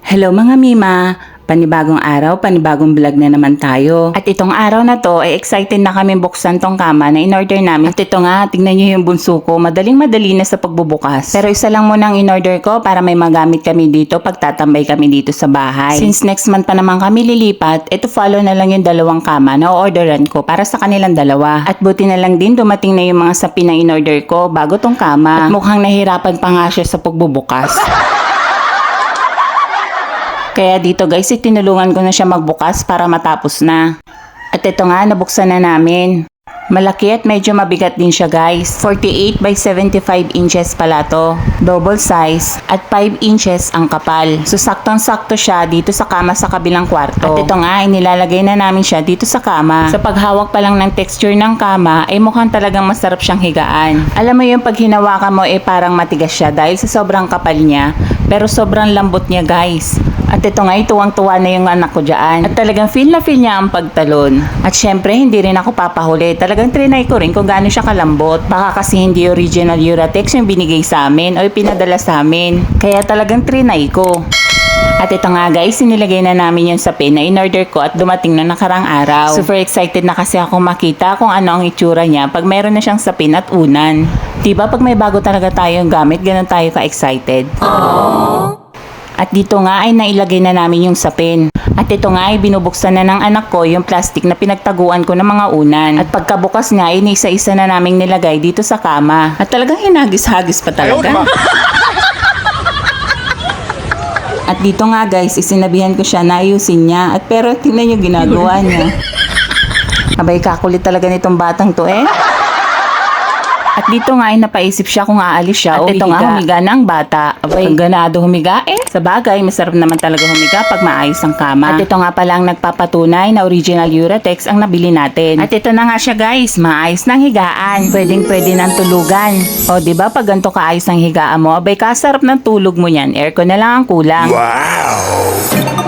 Hello mga Mima! Panibagong araw, panibagong vlog na naman tayo. At itong araw na to, ay excited na kami buksan tong kama na in-order namin. At ito nga, tignan nyo yung bunso ko, madaling madali na sa pagbubukas. Pero isa lang muna ang in-order ko para may magamit kami dito pag tatambay kami dito sa bahay. Since next month pa naman kami lilipat, ito follow na lang yung dalawang kama na orderan ko para sa kanilang dalawa. At buti na lang din dumating na yung mga sapi na in-order ko bago tong kama. At mukhang nahirapan pa nga siya sa pagbubukas. Kaya dito guys, itinulungan ko na siya magbukas para matapos na. At ito nga, nabuksan na namin. Malaki at medyo mabigat din siya guys. 48 by 75 inches pala to. Double size at 5 inches ang kapal. So saktong-sakto siya dito sa kama sa kabilang kwarto. At ito nga, inilalagay na namin siya dito sa kama. Sa paghawak pa lang ng texture ng kama, ay mukhang talagang masarap siyang higaan. Alam mo yung pag hinawakan mo eh parang matigas siya dahil sa sobrang kapal niya. Pero sobrang lambot niya guys. At ito nga, tuwang-tuwa na yung anak ko dyan. At talagang feel na feel niya ang pagtalon. At syempre, hindi rin ako papahuli. Talagang trinay ko rin kung gaano siya kalambot. Baka kasi hindi original Uratex yung binigay sa amin o pinadala sa amin. Kaya talagang trinay ko. At ito nga guys, sinilagay na namin yung sapin na in-order ko at dumating na nakarang araw. Super excited na kasi ako makita kung ano ang itsura niya pag meron na siyang sapin at unan. Diba pag may bago talaga tayong gamit, ganun tayo ka-excited. At dito nga ay nailagay na namin yung sapin. At ito nga ay binubuksan na ng anak ko yung plastic na pinagtaguan ko ng mga unan. At pagkabukas nga ay isa-isa na naming nilagay dito sa kama. At talagang hinagis-hagis pa talaga. At dito nga guys, isinabihan ko siya na ayusin niya. At pero tingnan niyo ginagawa niya. Abay kakulit talaga nitong batang to eh. At dito nga ay napaisip siya kung aalis siya At o ito nga, humiga ang bata. Abay, ang ganado humiga eh. Sa bagay, masarap naman talaga humiga pag maayos ang kama. At ito nga pala ang nagpapatunay na original Uratex ang nabili natin. At ito na nga siya guys, maayos ng higaan. Pwedeng pwede ng tulugan. O di ba pag ganito kaayos ang higaan mo, abay kasarap ng tulog mo yan. Aircon na lang ang kulang. Wow!